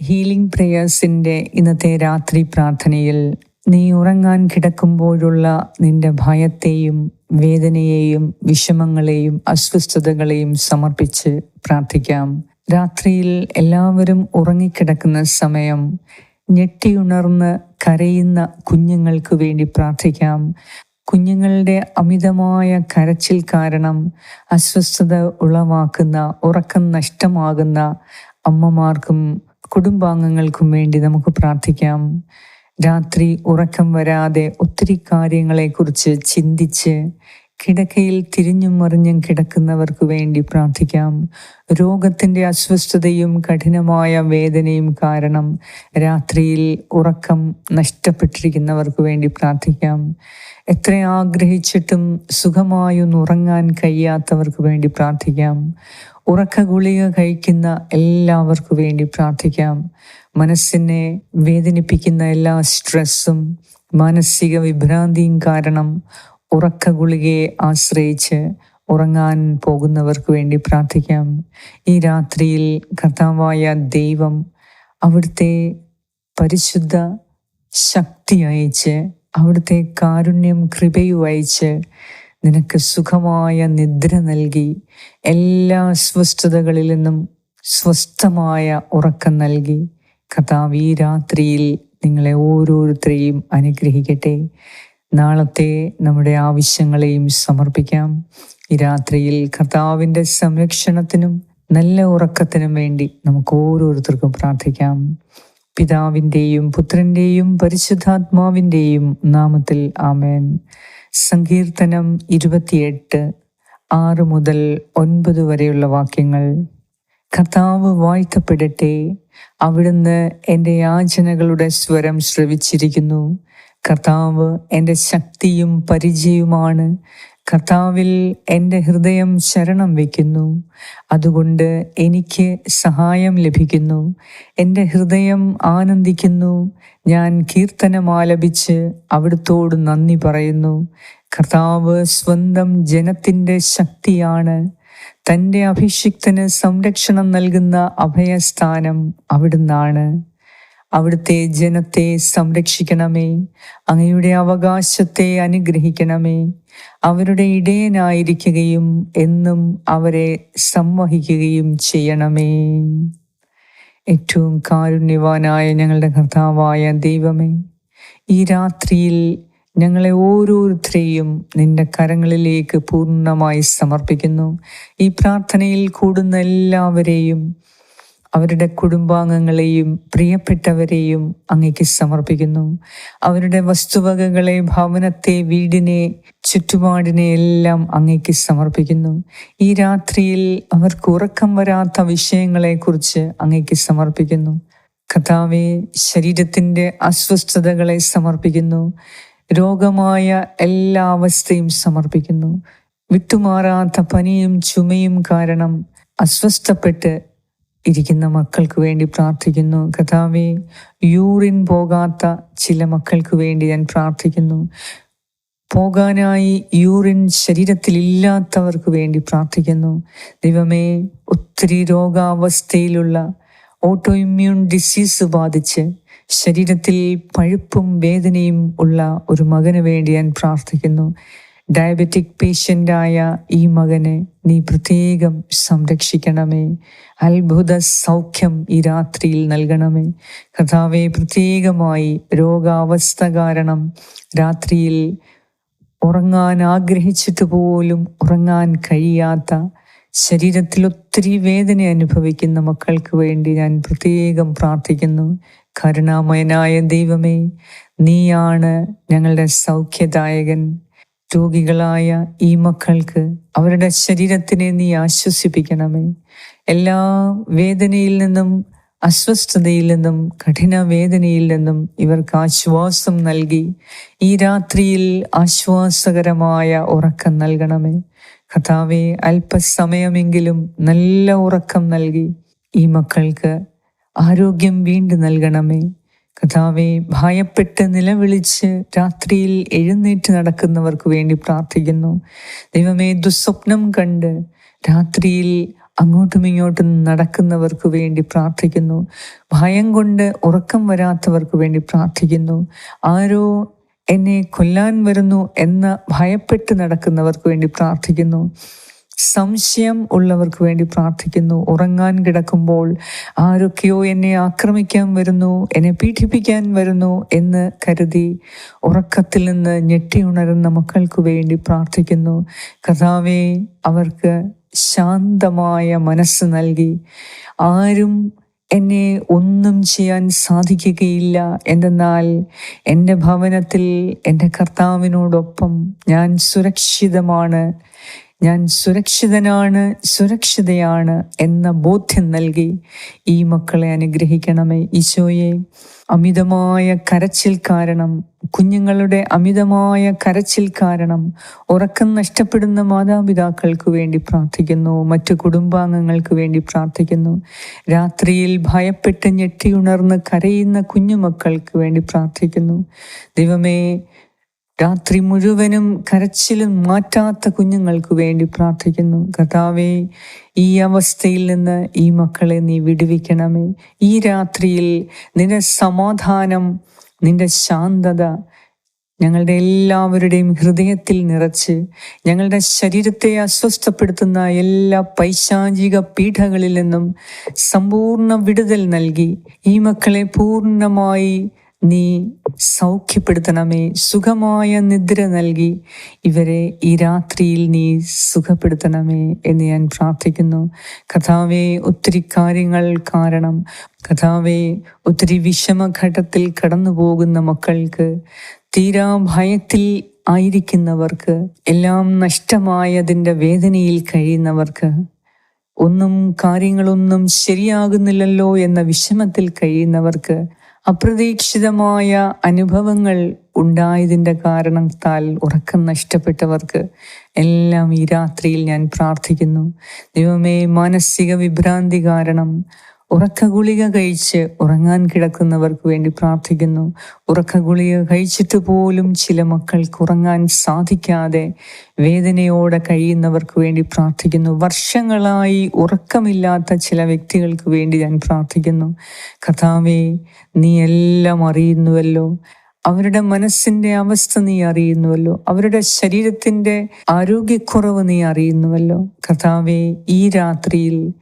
Healing പ്രേയേഴ്സിന്റെ ഇന്നത്തെ രാത്രി പ്രാർത്ഥനയിൽ നീ ഉറങ്ങാൻ കിടക്കുമ്പോഴുള്ള നിന്റെ ഭയത്തെയും വേദനയെയും വിഷമങ്ങളെയും അസ്വസ്ഥതകളെയും സമർപ്പിച്ച് പ്രാർത്ഥിക്കാം. രാത്രിയിൽ എല്ലാവരും ഉറങ്ങിക്കിടക്കുന്ന സമയം ഞെട്ടിയുണർന്ന് കരയുന്ന കുഞ്ഞുങ്ങൾക്ക് വേണ്ടി പ്രാർത്ഥിക്കാം. കുഞ്ഞുങ്ങളുടെ അമിതമായ കരച്ചിൽ കാരണം അസ്വസ്ഥത ഉളവാക്കുന്ന ഉറക്കം നഷ്ടമാകുന്ന അമ്മമാർക്കും കുടുംബാംഗങ്ങൾക്കും വേണ്ടി നമുക്ക് പ്രാർത്ഥിക്കാം. രാത്രി ഉറക്കം വരാതെ ഒത്തിരി കാര്യങ്ങളെക്കുറിച്ച് ചിന്തിച്ച് കിടക്കയിൽ തിരിഞ്ഞും മറിഞ്ഞും കിടക്കുന്നവർക്ക് വേണ്ടി പ്രാർത്ഥിക്കാം. രോഗത്തിന്റെ അസ്വസ്ഥതയും കഠിനമായ വേദനയും കാരണം രാത്രിയിൽ ഉറക്കം നഷ്ടപ്പെട്ടിരിക്കുന്നവർക്ക് വേണ്ടി പ്രാർത്ഥിക്കാം. എത്ര ആഗ്രഹിച്ചിട്ടും സുഖമായൊന്നും ഉറങ്ങാൻ കഴിയാത്തവർക്ക് വേണ്ടി പ്രാർത്ഥിക്കാം. ഉറക്ക ഗുളിക കഴിക്കുന്ന എല്ലാവർക്കും വേണ്ടി പ്രാർത്ഥിക്കാം. മനസ്സിനെ വേദനിപ്പിക്കുന്ന എല്ലാ സ്ട്രെസ്സും മാനസിക വിഭ്രാന്തിയും കാരണം ഉറക്ക ഗുളികയെ ആശ്രയിച്ച് ഉറങ്ങാൻ പോകുന്നവർക്ക് വേണ്ടി പ്രാർത്ഥിക്കാം. ഈ രാത്രിയിൽ കർത്താവായ ദൈവം അവിടുത്തെ പരിശുദ്ധ ശക്തി അയച്ച് അവിടുത്തെ കാരുണ്യം കൃപയും അയച്ച് നിനക്ക് സുഖമായ നിദ്ര നൽകി എല്ലാ അസ്വസ്ഥതകളിൽ നിന്നും സ്വസ്ഥമായ ഉറക്കം നൽകി. കഥാവ് ഈ രാത്രിയിൽ നിങ്ങളെ ഓരോരുത്തരെയും അനുഗ്രഹിക്കട്ടെ. നാളത്തെ നമ്മുടെ ആവശ്യങ്ങളെയും സമർപ്പിക്കാം. ഈ രാത്രിയിൽ കർത്താവിന്റെ സംരക്ഷണത്തിനും നല്ല ഉറക്കത്തിനും വേണ്ടി നമുക്ക് ഓരോരുത്തർക്കും പ്രാർത്ഥിക്കാം. പിതാവിന്റെയും പുത്രന്റെയും പരിശുദ്ധാത്മാവിന്റെയും നാമത്തിൽ ആമേൻ. സങ്കീർത്തനം ഇരുപത്തിയെട്ട് ആറ് മുതൽ ഒൻപത് വരെയുള്ള വാക്യങ്ങൾ. കർത്താവ് വാഴ്ത്തപ്പെടട്ടെ. അവിടുന്ന് എന്റെ യാചനകളുടെ സ്വരം ശ്രവിച്ചിരിക്കുന്നു. കർത്താവ് എന്റെ ശക്തിയും പരിചയവുമാണ് കർത്താവിൽ എന്റെ ഹൃദയം ശരണം വയ്ക്കുന്നു. അതുകൊണ്ട് എനിക്ക് സഹായം ലഭിക്കുന്നു. എന്റെ ഹൃദയം ആനന്ദിക്കുന്നു. ഞാൻ കീർത്തനമാലപിച്ച് അവിടുത്തോട് നന്ദി പറയുന്നു. കർത്താവ് സ്വന്തം ജനത്തിന്റെ ശക്തിയാണ്. തന്റെ അഭിഷിക്തന് സംരക്ഷണം നൽകുന്ന അഭയസ്ഥാനം അവിടുന്നാണ്. അവിടുത്തെ ജനത്തെ സംരക്ഷിക്കണമേ. അങ്ങയുടെ അവകാശത്തെ അനുഗ്രഹിക്കണമേ. അവരുടെ ഇടയനായിരിക്കുകയും എന്നും അവരെ സംവഹിക്കുകയും ചെയ്യണമേ. ഏറ്റവും കാരുണ്യവാനായ ഞങ്ങളുടെ കർത്താവായ ദൈവമേ ഈ രാത്രിയിൽ ഞങ്ങളെ ഓരോരുത്തരെയും നിന്റെ കരങ്ങളിലേക്ക് പൂർണമായി സമർപ്പിക്കുന്നു. ഈ പ്രാർത്ഥനയിൽ കൂടുന്ന എല്ലാവരെയും അവരുടെ കുടുംബാംഗങ്ങളെയും പ്രിയപ്പെട്ടവരെയും അങ്ങേക്ക് സമർപ്പിക്കുന്നു. അവരുടെ വസ്തുവകകളെ ഭവനത്തെ വീടിനെ ചുറ്റുപാടിനെ എല്ലാം അങ്ങേക്ക് സമർപ്പിക്കുന്നു. ഈ രാത്രിയിൽ അവർക്ക് ഉറക്കം വരാത്ത വിഷയങ്ങളെക്കുറിച്ച് അങ്ങേക്ക് സമർപ്പിക്കുന്നു. കഥാവെ ശരീരത്തിന്റെ അസ്വസ്ഥതകളെ സമർപ്പിക്കുന്നു. രോഗമായ എല്ലാ അവസ്ഥയും സമർപ്പിക്കുന്നു. വിട്ടുമാറാത്ത പനിയും ചുമയും കാരണം അസ്വസ്ഥപ്പെട്ട് ഇരിക്കുന്ന മക്കൾക്ക് വേണ്ടി പ്രാർത്ഥിക്കുന്നു. കഥാവെ യൂറിൻ പോകാത്ത ചില മക്കൾക്ക് വേണ്ടി ഞാൻ പ്രാർത്ഥിക്കുന്നു. പോകാനായി യൂറിൻ ശരീരത്തിൽ ഇല്ലാത്തവർക്ക് വേണ്ടി പ്രാർത്ഥിക്കുന്നു. ദൈവമേ ഒത്തിരി രോഗാവസ്ഥയിലുള്ള ഓട്ടോ ഇമ്മ്യൂൺ ഡിസീസ് ബാധിച്ച് ശരീരത്തിൽ പഴുപ്പും വേദനയും ഉള്ള ഒരു മകന് വേണ്ടി ഞാൻ പ്രാർത്ഥിക്കുന്നു. ഡയബറ്റിക് പേഷ്യന്റായ ഈ മകനെ നീ പ്രത്യേകം സംരക്ഷിക്കണമേ. അത്ഭുത സൗഖ്യം ഈ രാത്രിയിൽ നൽകണമേ. കഥാവെ പ്രത്യേകമായി രോഗാവസ്ഥ കാരണം രാത്രിയിൽ ഉറങ്ങാൻ ആഗ്രഹിച്ചിട്ട് പോലും ഉറങ്ങാൻ കഴിയാത്ത ശരീരത്തിൽ ഒത്തിരി വേദന അനുഭവിക്കുന്ന മക്കൾക്ക് വേണ്ടി ഞാൻ പ്രത്യേകം പ്രാർത്ഥിക്കുന്നു. കരുണാമയനായ ദൈവമേ നീയാണ് ഞങ്ങളുടെ സൗഖ്യദായകൻ. രോഗികളായ ഈ മക്കൾക്ക് അവരുടെ ശരീരത്തിനെ നീ ആശ്വസിപ്പിക്കണമേ. എല്ലാ വേദനയിൽ നിന്നും അസ്വസ്ഥതയിൽ നിന്നും കഠിന വേദനയിൽ നിന്നും ഇവർക്ക് ആശ്വാസം നൽകി ഈ രാത്രിയിൽ ആശ്വാസകരമായ ഉറക്കം നൽകണമേ. കഥാവെ അല്പസമയമെങ്കിലും നല്ല ഉറക്കം നൽകി ഈ മക്കൾക്ക് ആരോഗ്യം വീണ്ടും നൽകണമേ. കഥാവെ ഭയപ്പെട്ട് നിലവിളിച്ച് രാത്രിയിൽ എഴുന്നേറ്റ് നടക്കുന്നവർക്ക് വേണ്ടി പ്രാർത്ഥിക്കുന്നു. ദൈവമേ ദുസ്വപ്നം കണ്ട് രാത്രിയിൽ അങ്ങോട്ടും ഇങ്ങോട്ടും നടക്കുന്നവർക്ക് വേണ്ടി പ്രാർത്ഥിക്കുന്നു. ഭയം കൊണ്ട് ഉറക്കം വരാത്തവർക്ക് വേണ്ടി പ്രാർത്ഥിക്കുന്നു. ആരോ എന്നെ കൊല്ലാൻ വരുന്നു എന്ന് ഭയപ്പെട്ട് നടക്കുന്നവർക്ക് വേണ്ടി പ്രാർത്ഥിക്കുന്നു. സംശയം ഉള്ളവർക്ക് വേണ്ടി പ്രാർത്ഥിക്കുന്നു. ഉറങ്ങാൻ കിടക്കുമ്പോൾ ആരൊക്കെയോ എന്നെ ആക്രമിക്കാൻ വരുന്നു എന്നെ പീഡിപ്പിക്കാൻ വരുന്നു എന്ന് കരുതി ഉറക്കത്തിൽ നിന്ന് ഞെട്ടി ഉണരുന്ന മക്കൾക്ക് വേണ്ടി പ്രാർത്ഥിക്കുന്നു. കഥാവെ അവർക്ക് ശാന്തമായ മനസ്സ് നൽകി. ആരും എന്നെ ഒന്നും ചെയ്യാൻ സാധിക്കുകയില്ല. എന്തെന്നാൽ എന്റെ ഭവനത്തിൽ എന്റെ കർത്താവിനോടൊപ്പം ഞാൻ സുരക്ഷിതമാണ്. ഞാൻ സുരക്ഷിതനാണ് സുരക്ഷിതയാണ് എന്ന ബോധ്യം നൽകി ഈ മക്കളെ അനുഗ്രഹിക്കണമേ ഈശോയെ. അമിതമായ കരച്ചിൽ കാരണം കുഞ്ഞുങ്ങളുടെ അമിതമായ കരച്ചിൽ കാരണം ഉറക്കം നഷ്ടപ്പെടുന്ന മാതാപിതാക്കൾക്ക് വേണ്ടി പ്രാർത്ഥിക്കുന്നു മറ്റു കുടുംബാംഗങ്ങൾക്ക് വേണ്ടി പ്രാർത്ഥിക്കുന്നു. രാത്രിയിൽ ഭയപ്പെട്ട് ഞെട്ടിയുണർന്ന് കരയുന്ന കുഞ്ഞുമക്കൾക്ക് വേണ്ടി പ്രാർത്ഥിക്കുന്നു. ദൈവമേ രാത്രി മുഴുവനും കരച്ചിലും മാറ്റാത്ത കുഞ്ഞുങ്ങൾക്ക് വേണ്ടി പ്രാർത്ഥിക്കുന്നു. കർത്താവെ ഈ അവസ്ഥയിൽ നിന്ന് ഈ മക്കളെ നീ വിടുവിക്കണമേ. ഈ രാത്രിയിൽ നിന്റെ സമാധാനം നിന്റെ ശാന്തത ഞങ്ങളുടെ എല്ലാവരുടെയും ഹൃദയത്തിൽ നിറച്ച് ഞങ്ങളുടെ ശരീരത്തെ അസ്വസ്ഥപ്പെടുത്തുന്ന എല്ലാ പൈശാചിക പീഠങ്ങളിൽ നിന്നും സമ്പൂർണ വിടുതൽ നൽകി ഈ മക്കളെ പൂർണമായി നീ സൗഖ്യപ്പെടുത്തണമേ. സുഖമായ നിദ്ര നൽകി ഇവരെ ഈ രാത്രിയിൽ നീ സുഖപ്പെടുത്തണമേ എന്ന് ഞാൻ പ്രാർത്ഥിക്കുന്നു. കഥാവെ ഒത്തിരി കാര്യങ്ങൾ കാരണം കഥാവെ ഒത്തിരി വിഷമഘട്ടത്തിൽ കടന്നു പോകുന്ന മക്കൾക്ക് തീരാ ഭയത്തിൽ ആയിരിക്കുന്നവർക്ക് എല്ലാം നഷ്ടമായതിന്റെ വേദനയിൽ കഴിയുന്നവർക്ക് ഒന്നും കാര്യങ്ങളൊന്നും ശരിയാകുന്നില്ലല്ലോ എന്ന വിഷമത്തിൽ കഴിയുന്നവർക്ക് അപ്രതീക്ഷിതമായ അനുഭവങ്ങൾ ഉണ്ടായതിന്റെ കാരണത്താൽ ഉറക്കം നഷ്ടപ്പെട്ടവർക്ക് എല്ലാം ഈ രാത്രിയിൽ ഞാൻ പ്രാർത്ഥിക്കുന്നു. ദൈവമേ മാനസിക വിഭ്രാന്തി കാരണം ഉറക്ക ഗുളിക കഴിച്ച് ഉറങ്ങാൻ കിടക്കുന്നവർക്ക് വേണ്ടി പ്രാർത്ഥിക്കുന്നു. ഉറക്ക ഗുളിക കഴിച്ചിട്ട് പോലും ചില മക്കൾക്ക് ഉറങ്ങാൻ സാധിക്കാതെ വേദനയോടെ കഴിയുന്നവർക്ക് വേണ്ടി പ്രാർത്ഥിക്കുന്നു. വർഷങ്ങളായി ഉറക്കമില്ലാത്ത ചില വ്യക്തികൾക്ക് വേണ്ടി ഞാൻ പ്രാർത്ഥിക്കുന്നു. കഥാവേ നീ എല്ലാം അറിയുന്നുവല്ലോ. അവരുടെ മനസ്സിന്റെ അവസ്ഥ നീ അറിയുന്നുവല്ലോ. അവരുടെ ശരീരത്തിന്റെ ആരോഗ്യക്കുറവ് നീ അറിയുന്നുവല്ലോ. കഥാവേ ഈ രാത്രിയിൽ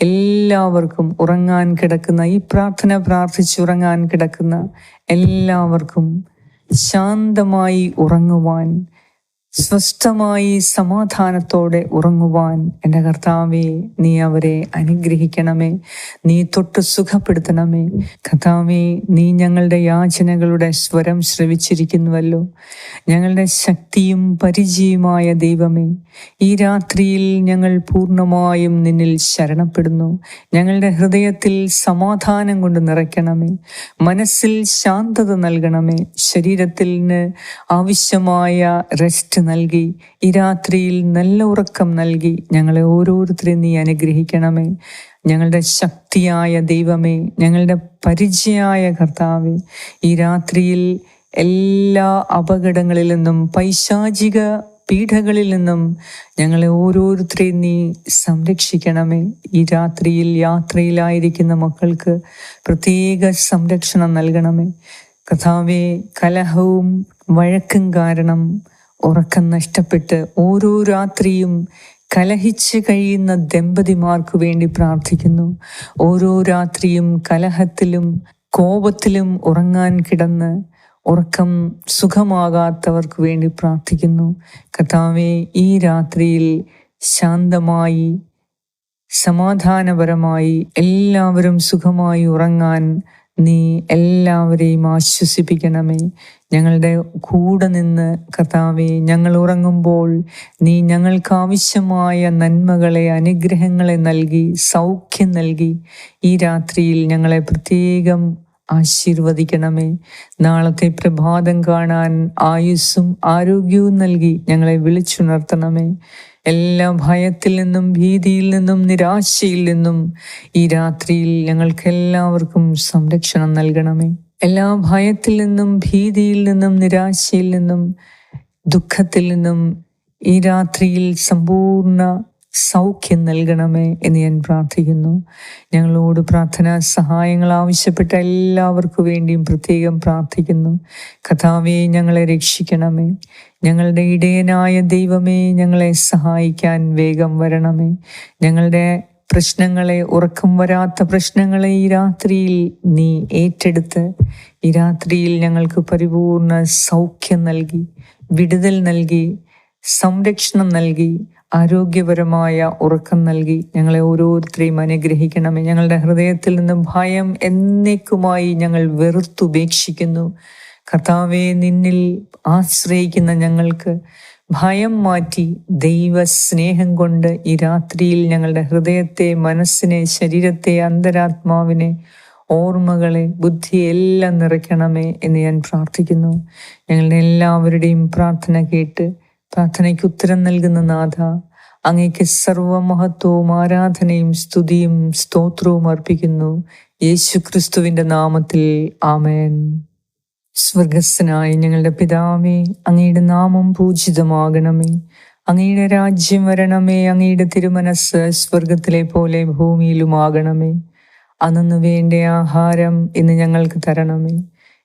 എല്ലാവർക്കും ഉറങ്ങാൻ കിടക്കുന്ന ഈ പ്രാർത്ഥന പ്രാർത്ഥിച്ചുറങ്ങാൻ കിടക്കുന്ന എല്ലാവർക്കും ശാന്തമായി ഉറങ്ങുവാൻ സ്വസ്ഥമായി സമാധാനത്തോടെ ഉറങ്ങുവാൻ എന്റെ കർത്താവെ നീ അവരെ അനുഗ്രഹിക്കണമേ. നീ തൊട്ട് സുഖപ്പെടുത്തണമേ. കർത്താവെ നീ ഞങ്ങളുടെ യാചനകളുടെ സ്വരം ശ്രവിച്ചിരിക്കുന്നുവല്ലോ. ഞങ്ങളുടെ ശക്തിയും പരിചയമായ ദൈവമേ ഈ രാത്രിയിൽ ഞങ്ങൾ പൂർണമായും നിന്നിൽ ശരണപ്പെടുന്നു. ഞങ്ങളുടെ ഹൃദയത്തിൽ സമാധാനം കൊണ്ട് നിറയ്ക്കണമേ. മനസ്സിൽ ശാന്തത നൽകണമേ. ശരീരത്തിന് ആവശ്യമായ റെസ്റ്റ് നൽകി. ഈ രാത്രിയിൽ നല്ല ഉറക്കം നൽകി. ഞങ്ങളെ ഓരോരുത്തരെയും നീ അനുഗ്രഹിക്കണമേ. ഞങ്ങളുടെ ശക്തിയായ ദൈവമേ ഞങ്ങളുടെ പരിചയായ കർത്താവേ ഈ രാത്രിയിൽ എല്ലാ അപകടങ്ങളിൽ നിന്നും പൈശാചിക പീഠകളിൽ നിന്നും ഞങ്ങളെ ഓരോരുത്തരെയും നീ സംരക്ഷിക്കണമേ. ഈ രാത്രിയിൽ യാത്രയിലായിരിക്കുന്ന മക്കൾക്ക് പ്രത്യേക സംരക്ഷണം നൽകണമേ. കഥാവെ കലഹവും വഴക്കും കാരണം ഉറക്കം നഷ്ടപ്പെട്ട് ഓരോ രാത്രിയും കലഹിച്ച് കഴിയുന്ന ദമ്പതിമാർക്ക് വേണ്ടി പ്രാർത്ഥിക്കുന്നു. ഓരോ രാത്രിയും കലഹത്തിലും കോപത്തിലും ഉറങ്ങാൻ കിടന്ന് ഉറക്കം സുഖമാകാത്തവർക്ക് വേണ്ടി പ്രാർത്ഥിക്കുന്നു. കഥാവെ ഈ രാത്രിയിൽ ശാന്തമായി സമാധാനപരമായി എല്ലാവരും സുഖമായി ഉറങ്ങാൻ നീ എല്ലാവരെയും ആശ്വസിപ്പിക്കണമേ. ഞങ്ങളുടെ കൂടെ നിന്ന് കർത്താവെ ഞങ്ങൾ ഉറങ്ങുമ്പോൾ നീ ഞങ്ങൾക്ക് ആവശ്യമായ നന്മകളെ അനുഗ്രഹങ്ങളെ നൽകി സൗഖ്യം നൽകി. ഈ രാത്രിയിൽ ഞങ്ങളെ പ്രത്യേകം ആശീർവദിക്കണമേ. നാളത്തെ പ്രഭാതം കാണാൻ ആയുസ്സും ആരോഗ്യവും നൽകി ഞങ്ങളെ വിളിച്ചുണർത്തണമേ. എല്ലാ ഭയത്തിൽ നിന്നും ഭീതിയിൽ നിന്നും നിരാശയിൽ നിന്നും ഈ രാത്രിയിൽ ഞങ്ങൾക്ക് എല്ലാവർക്കും സംരക്ഷണം നൽകണമേ. എല്ലാ ഭയത്തിൽ നിന്നും ഭീതിയിൽ നിന്നും നിരാശയിൽ നിന്നും ദുഃഖത്തിൽ നിന്നും ഈ രാത്രിയിൽ സമ്പൂർണ സൗഖ്യം നൽകണമേ എന്ന് ഞാൻ പ്രാർത്ഥിക്കുന്നു. ഞങ്ങളോട് പ്രാർത്ഥനാ സഹായങ്ങൾ ആവശ്യപ്പെട്ട എല്ലാവർക്കു വേണ്ടിയും പ്രത്യേകം പ്രാർത്ഥിക്കുന്നു. കഥാവെ ഞങ്ങളെ രക്ഷിക്കണമേ. ഞങ്ങളുടെ ഇടയനായ ദൈവമേ ഞങ്ങളെ സഹായിക്കാൻ വേഗം വരണമേ. ഞങ്ങളുടെ പ്രശ്നങ്ങളെ ഉറക്കം വരാത്ത പ്രശ്നങ്ങളെ ഈ രാത്രിയിൽ നീ ഏറ്റെടുത്ത് ഈ രാത്രിയിൽ ഞങ്ങൾക്ക് പരിപൂർണ സൗഖ്യം നൽകി വിടുതൽ നൽകി സംരക്ഷണം നൽകി ആരോഗ്യപരമായ ഉറക്കം നൽകി. ഞങ്ങളെ ഓരോരുത്തരെയും അനുഗ്രഹിക്കണമേ. ഞങ്ങളുടെ ഹൃദയത്തിൽ നിന്ന് ഭയം എന്നേക്കുമായി ഞങ്ങൾ വെറുത്തുപേക്ഷിക്കുന്നു. കർത്താവെ നിന്നിൽ ആശ്രയിക്കുന്ന ഞങ്ങൾക്ക് ഭയം മാറ്റി ദൈവ സ്നേഹം കൊണ്ട് ഈ രാത്രിയിൽ ഞങ്ങളുടെ ഹൃദയത്തെ മനസ്സിനെ ശരീരത്തെ അന്തരാത്മാവിനെ ഓർമ്മകളെ ബുദ്ധിയെല്ലാം നിറയ്ക്കണമേ എന്ന് ഞാൻ പ്രാർത്ഥിക്കുന്നു. ഞങ്ങളുടെ എല്ലാവരുടെയും പ്രാർത്ഥന കേട്ട് പ്രാർത്ഥനയ്ക്ക് ഉത്തരം നൽകുന്ന നാഥ അങ്ങേക്ക് സർവമഹത്വവും ആരാധനയും സ്തുതിയും സ്തോത്രവും അർപ്പിക്കുന്നു. യേശു ക്രിസ്തുവിന്റെ നാമത്തിൽ ആമേൻ. സ്വർഗസ്സനായ ഞങ്ങളുടെ പിതാവേ അങ്ങയുടെ നാമം പൂജിതമാകണമേ. അങ്ങയുടെ രാജ്യം വരണമേ അങ്ങയുടെ തിരുമനസ് സ്വർഗത്തിലെ പോലെ ഭൂമിയിലുമാകണമേ. അന്നു വേണ്ട ആഹാരം ഇന്ന് ഞങ്ങൾക്ക് തരണമേ.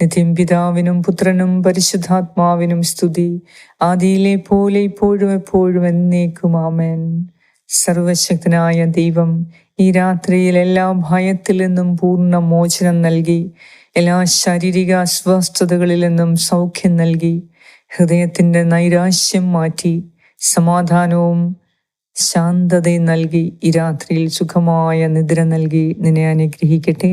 നിത്യം പിതാവിനും പുത്രനും പരിശുദ്ധാത്മാവിനും സ്തുതി. ആദിയിലെ പോലെ ഇപ്പോഴും എപ്പോഴും എന്നേക്കും ആമേൻ. സർവശക്തനായ ദൈവം ഈ രാത്രിയിൽ എല്ലാ ഭയത്തിൽ നിന്നും പൂർണ മോചനം നൽകി എല്ലാ ശാരീരിക അസ്വസ്ഥതകളിൽ നിന്നും സൗഖ്യം നൽകി ഹൃദയത്തിന്റെ നൈരാശ്യം മാറ്റി സമാധാനവും ശാന്തതയും നൽകി ഈ രാത്രിയിൽ സുഖമായ നിദ്ര നൽകി നിന്നെ അനുഗ്രഹിക്കട്ടെ.